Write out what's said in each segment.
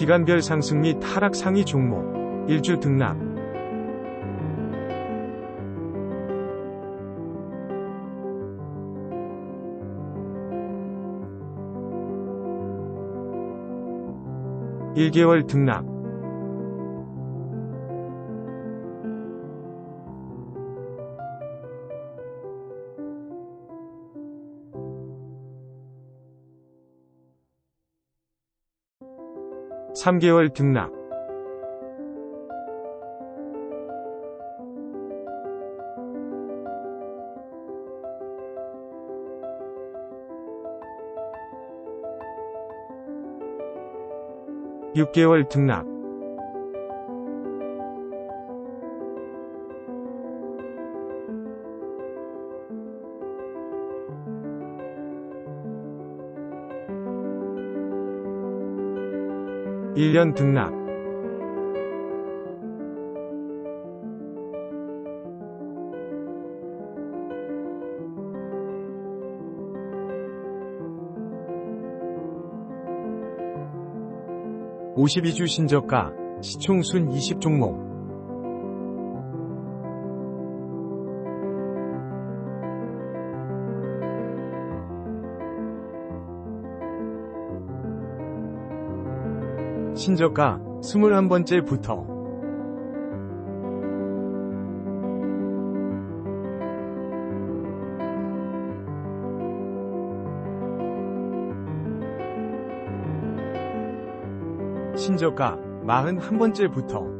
기간별 상승 및 하락 상위 종목 1주 등락. (1개월) 등락 3개월 등락. 6개월 등락 1년 등락. (52주) 신저가 시총순 20종목 신저가 21번째부터. 신저가 41번째부터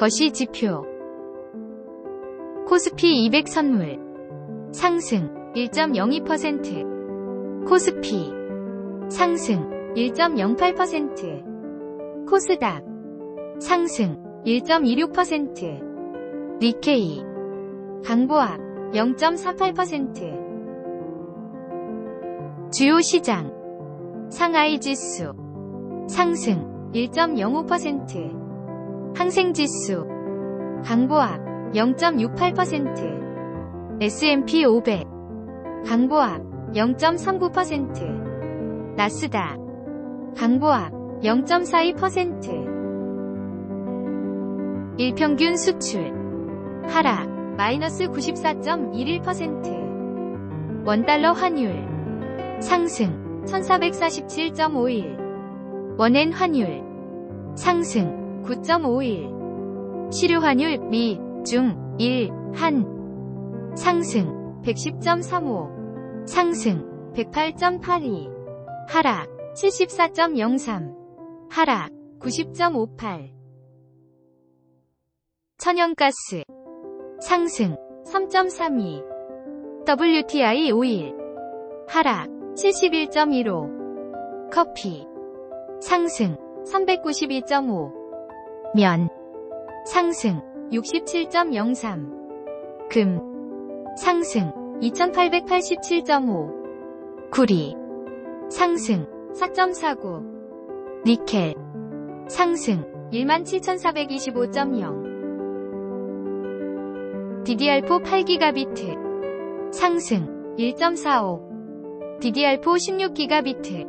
거시 지표. 코스피 200 선물. 상승 1.02% 코스피 상승 1.08% 코스닥 상승 1.26% 니케이 강보합 0.38% 주요 시장 상하이 지수 상승 1.05% 항생지수 강보합 0.68% S&P 500 강보합 0.39% 나스닥 강보합 0.42% 일평균 수출 하락 마이너스 94.11% 원달러 환율 상승 1447.51 원엔 환율 상승 9.51 시류환율 미, 중, 일, 한. 상승 110.35 상승 108.82 하락 74.03 하락 90.58 천연가스 상승 3.32 WTI 오일. 하락 71.15 커피 상승 392.5 면 상승 67.03 금 상승 2887.5 구리 상승 4.49 니켈 상승 17,425.0 DDR4 8GB 상승 1.45 DDR4 16GB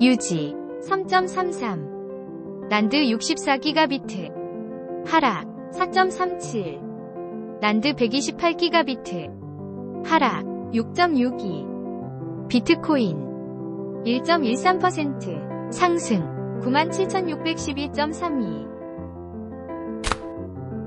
유지 3.33 난드 64GB 하락 4.37 난드 128GB 하락 6.62 비트코인 1.13% 상승 97,612.32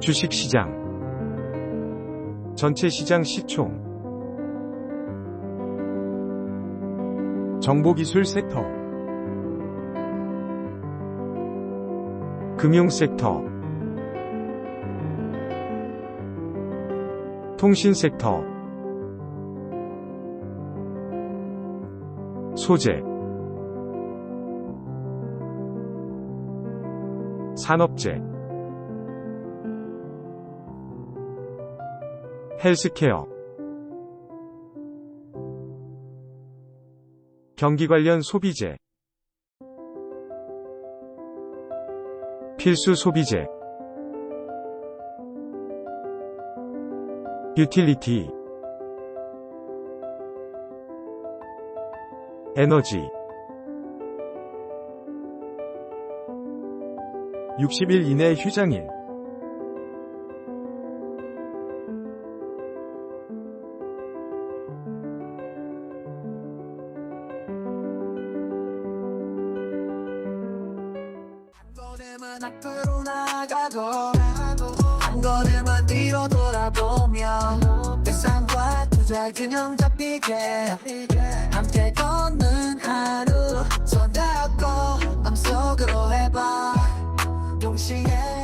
주식시장. 전체 시장 시총. 정보기술 섹터 금융 섹터 통신 섹터 소재 산업재 헬스케어 경기 관련 소비재 필수 소비재. 유틸리티. 에너지. 60일 이내 휴장일 앞으로 나가고 한 걸음만 뒤로 돌아보면 세상과 두달 균형 잡히게. 함께 걷는 하루 손잡고 맘속으로 oh, 해봐. 동시에